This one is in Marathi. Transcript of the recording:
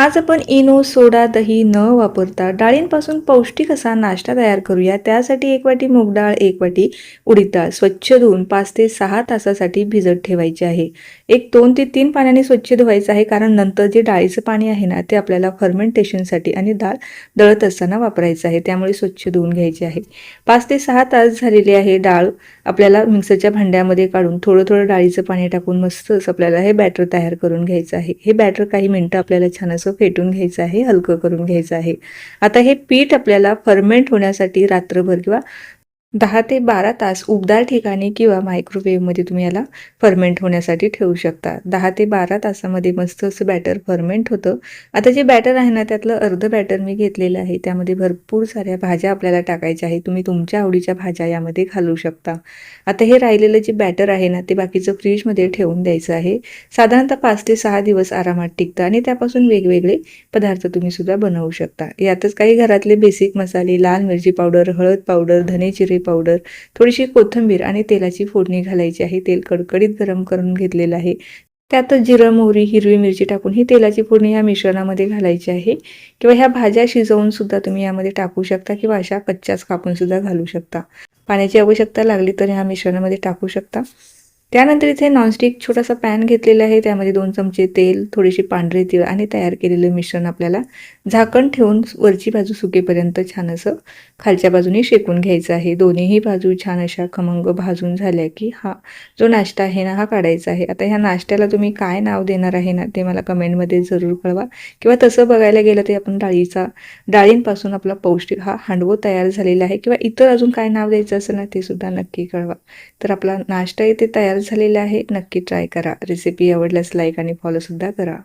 आज आपण इनो सोडा दही न वापरता डाळींपासून पौष्टिक असा नाश्ता तयार करूया. त्यासाठी एक वाटी मूग डाळ एक वाटी उडीद डाळ. स्वच्छ धुवून पाच ते सहा तासासाठी भिजत ठेवायची आहे. एक दोन ते तीन पाण्याने स्वच्छ धुवायचं आहे कारण नंतर जे डाळीचं पाणी आहे ना ते आपल्याला फर्मेंटेशनसाठी आणि डाळ दळत असताना वापरायचं आहे. त्यामुळे स्वच्छ धुवून घ्यायची आहे. पाच ते सहा तास झालेले आहे डाळ आपल्याला मिक्सरच्या भांड्यामध्ये काढून थोडं थोडं डाळीचं पाणी टाकून मस्तच आपल्याला हे बॅटर तयार करून घ्यायचं आहे. हे बॅटर काही मिनटं आपल्याला छान असं फेटून घ्यायचं आहे हलकं करून घ्यायचं आहे. आता हे पीठ आपल्याला फर्मेंट होण्यासाठी रात्रभर किंवा दहा ते बारा तास उबदार ठिकाणी किंवा मायक्रोवेव्हमध्ये तुम्ही याला फर्मेंट होण्यासाठी ठेवू शकता. दहा ते बारा तासामध्ये मस्त असं बॅटर फर्मेंट होतं. आता जे बॅटर आहे ना त्यातलं अर्ध बॅटर मी घेतलेलं आहे. त्यामध्ये भरपूर साऱ्या भाज्या आपल्याला टाकायच्या आहे तुम्ही तुमच्या आवडीच्या भाज्या यामध्ये घालू शकता. आता हे राहिलेलं जे बॅटर आहे ना ते बाकीचं फ्रीजमध्ये ठेवून द्यायचं आहे. साधारणतः पाच ते सहा दिवस आरामात टिकतं आणि त्यापासून वेगवेगळे पदार्थ तुम्ही सुद्धा बनवू शकता. यातच काही घरातले बेसिक मसाले लाल मिरची पावडर हळद पावडर धने जिरे पावडर थोडीशी कोथिंबीर आणि तेलाची फोडणी घालायची आहे. तेल कडकडीत गरम करून घेतलेलं आहे. त्यातच जिरं मोहरी हिरवी मिरची टाकून ही तेलाची फोडणी या मिश्रणामध्ये घालायची आहे. किंवा ह्या भाज्या शिजवून सुद्धा तुम्ही यामध्ये टाकू शकता किंवा अशा कच्च्याच कापून सुद्धा घालू शकता. पाण्याची आवश्यकता लागली तर ह्या मिश्रणामध्ये टाकू शकता. त्यानंतर इथे नॉनस्टिक छोटासा पॅन घेतलेला आहे. त्यामध्ये दोन चमचे तेल थोडीशी पांढरे तीळ आणि तयार केलेलं मिश्रण आपल्याला झाकण ठेवून वरची बाजू सुकेपर्यंत छान असं खालच्या बाजूने शेकून घ्यायचं आहे. दोन्हीही बाजू छान अशा खमंग भाजून झाल्या की हा जो नाश्ता आहे ना हा काढायचा आहे. आता ह्या नाश्त्याला तुम्ही काय नाव देणार आहे ना ते मला कमेंटमध्ये जरूर कळवा. किंवा तसं बघायला गेलं ते आपण डाळीचा डाळींपासून आपला पौष्टिक हा हांडवो तयार झालेला आहे. किंवा इतर अजून काय नाव द्यायचं असेल ना ते सुद्धा नक्की कळवा. तर आपला नाश्ता इथे तयार झालेला आहे. नक्की ट्राय करा. रेसिपी आवडल्यास लाईक आणि फॉलोसुद्धा करा.